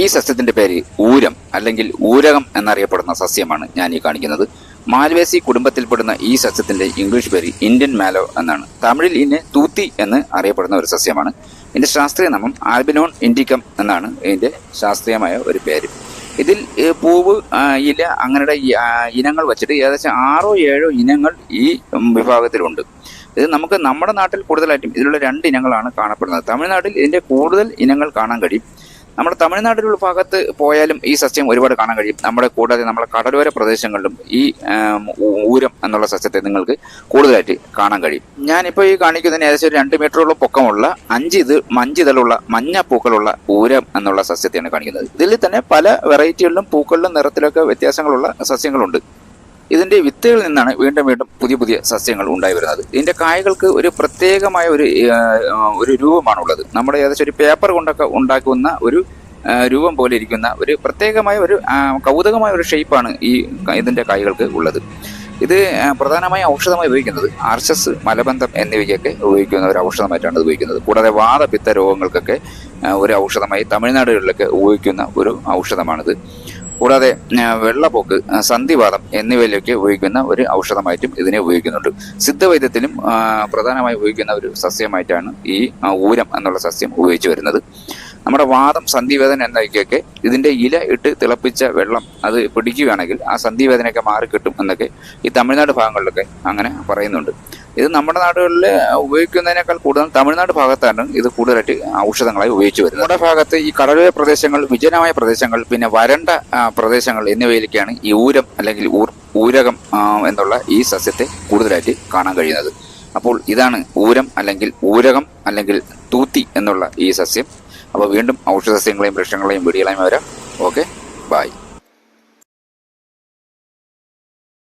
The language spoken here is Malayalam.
ഈ സസ്യത്തിന്റെ പേര് ഊരം അല്ലെങ്കിൽ ഊരകം എന്നറിയപ്പെടുന്ന സസ്യമാണ് ഞാൻ ഈ കാണിക്കുന്നത്. മാൽവേസി കുടുംബത്തിൽപ്പെടുന്ന ഈ സസ്യത്തിന്റെ ഇംഗ്ലീഷ് പേര് ഇന്ത്യൻ മാലോ എന്നാണ്. തമിഴിൽ ഇതിനെ തൂത്തി എന്ന് അറിയപ്പെടുന്ന ഒരു സസ്യമാണ്. ഇതിന്റെ ശാസ്ത്രീയ നാമം ആൽബിനോൺ ഇൻഡിക്കം എന്നാണ് ഇതിന്റെ ശാസ്ത്രീയമായ ഒരു പേര്. ഇതിൽ പൂവ് ഇല അങ്ങനെയുള്ള ഇനങ്ങൾ വെച്ചിട്ട് ഏകദേശം ആറോ ഏഴോ ഇനങ്ങൾ ഈ വിഭാഗത്തിലുണ്ട്. ഇത് നമുക്ക് നമ്മുടെ നാട്ടിൽ കൂടുതലായിട്ടും ഇതിലുള്ള രണ്ട് ഇനങ്ങളാണ് കാണപ്പെടുന്നത്. തമിഴ്നാട്ടിൽ ഇതിന്റെ കൂടുതൽ ഇനങ്ങൾ കാണാൻ കഴിയും. നമ്മുടെ തമിഴ്നാട്ടിലുള്ള ഭാഗത്ത് പോയാലും ഈ സസ്യം ഒരുപാട് കാണാൻ കഴിയും. നമ്മുടെ കൂടാതെ നമ്മുടെ കടലോര പ്രദേശങ്ങളിലും ഈ ഊരം എന്നുള്ള സസ്യത്തെ നിങ്ങൾക്ക് കൂടുതലായിട്ട് കാണാൻ കഴിയും. ഞാനിപ്പോൾ ഈ കാണിക്കുന്നതിന് ഏകദേശം രണ്ട് മീറ്ററോളം പൊക്കമുള്ള അഞ്ച് ഇത് മഞ്ചിതളുള്ള മഞ്ഞ പൂക്കളുള്ള ഊരം എന്നുള്ള സസ്യത്തെയാണ് കാണിക്കുന്നത്. ഇതിൽ തന്നെ പല വെറൈറ്റികളിലും പൂക്കളിലും നിറത്തിലൊക്കെ വ്യത്യാസങ്ങളുള്ള സസ്യങ്ങളുണ്ട്. ഇതിന്റെ വിത്തുകളിൽ നിന്നാണ് വീണ്ടും വീണ്ടും പുതിയ പുതിയ സസ്യങ്ങൾ ഉണ്ടായി വരുന്നത്. ഇതിന്റെ കായകൾക്ക് ഒരു പ്രത്യേകമായ ഒരു ഒരു രൂപമാണുള്ളത്. നമ്മുടെ ഏകദേശം ഒരു പേപ്പർ കൊണ്ടൊക്കെ ഉണ്ടാക്കുന്ന ഒരു രൂപം പോലെ ഇരിക്കുന്ന ഒരു പ്രത്യേകമായ ഒരു കൗതുകമായ ഒരു ഷേപ്പാണ് ഈ ഇതിന്റെ കായകൾക്ക് ഉള്ളത്. ഇത് പ്രധാനമായും ഔഷധമായി ഉപയോഗിക്കുന്നത് ആർച്ചസ് മലബന്ധം എന്നിവയ്ക്കൊക്കെ ഉപയോഗിക്കുന്ന ഒരു ഔഷധമായിട്ടാണ് ഇത് ഉപയോഗിക്കുന്നത്. കൂടാതെ വാദപിത്ത രോഗങ്ങൾക്കൊക്കെ ഒരു ഔഷധമായി തമിഴ്നാടുകളിലൊക്കെ ഉപയോഗിക്കുന്ന ഒരു ഔഷധമാണിത്. കൂടാതെ വെള്ളപ്പൊക്ക് സന്ധിവാദം എന്നിവയിലേക്ക് ഉപയോഗിക്കുന്ന ഒരു ഔഷധമായിട്ടും ഇതിനെ ഉപയോഗിക്കുന്നുണ്ട്. സിദ്ധവൈദ്യത്തിലും പ്രധാനമായി ഉപയോഗിക്കുന്ന ഒരു സസ്യമായിട്ടാണ് ഈ ഊരം എന്നുള്ള സസ്യം ഉപയോഗിച്ചു വരുന്നത്. നമ്മുടെ വാദം സന്ധിവേദന എന്നൊക്കെയൊക്കെ ഇതിന്റെ ഇല ഇട്ട് തിളപ്പിച്ച വെള്ളം അത് പിടിക്കുകയാണെങ്കിൽ ആ സന്ധിവേദനയൊക്കെ മാറിക്കിട്ടും എന്നൊക്കെ ഈ തമിഴ്നാട് ഭാഗങ്ങളിലൊക്കെ അങ്ങനെ പറയുന്നുണ്ട്. ഇത് നമ്മുടെ നാടുകളിൽ ഉപയോഗിക്കുന്നതിനേക്കാൾ കൂടുതൽ തമിഴ്നാട് ഭാഗത്താണ് ഇത് കൂടുതലായിട്ട് ഔഷധങ്ങളായി ഉപയോഗിച്ചു വരുന്നത്. നമ്മുടെ ഭാഗത്ത് ഈ കടലോര പ്രദേശങ്ങൾ വിജനമായ പ്രദേശങ്ങൾ പിന്നെ വരണ്ട പ്രദേശങ്ങൾ എന്നിവയിലേക്കാണ് ഈ ഊരം അല്ലെങ്കിൽ ഊരകം എന്നുള്ള ഈ സസ്യത്തെ കൂടുതലായിട്ട് കാണാൻ കഴിയുന്നത്. അപ്പോൾ ഇതാണ് ഊരം അല്ലെങ്കിൽ ഊരകം അല്ലെങ്കിൽ തൂത്തി എന്നുള്ള ഈ സസ്യം. അപ്പോൾ വീണ്ടും ഔഷധ സസ്യങ്ങളെയും വൃക്ഷങ്ങളെയും വീടുകളെയും വരാം. Okay bye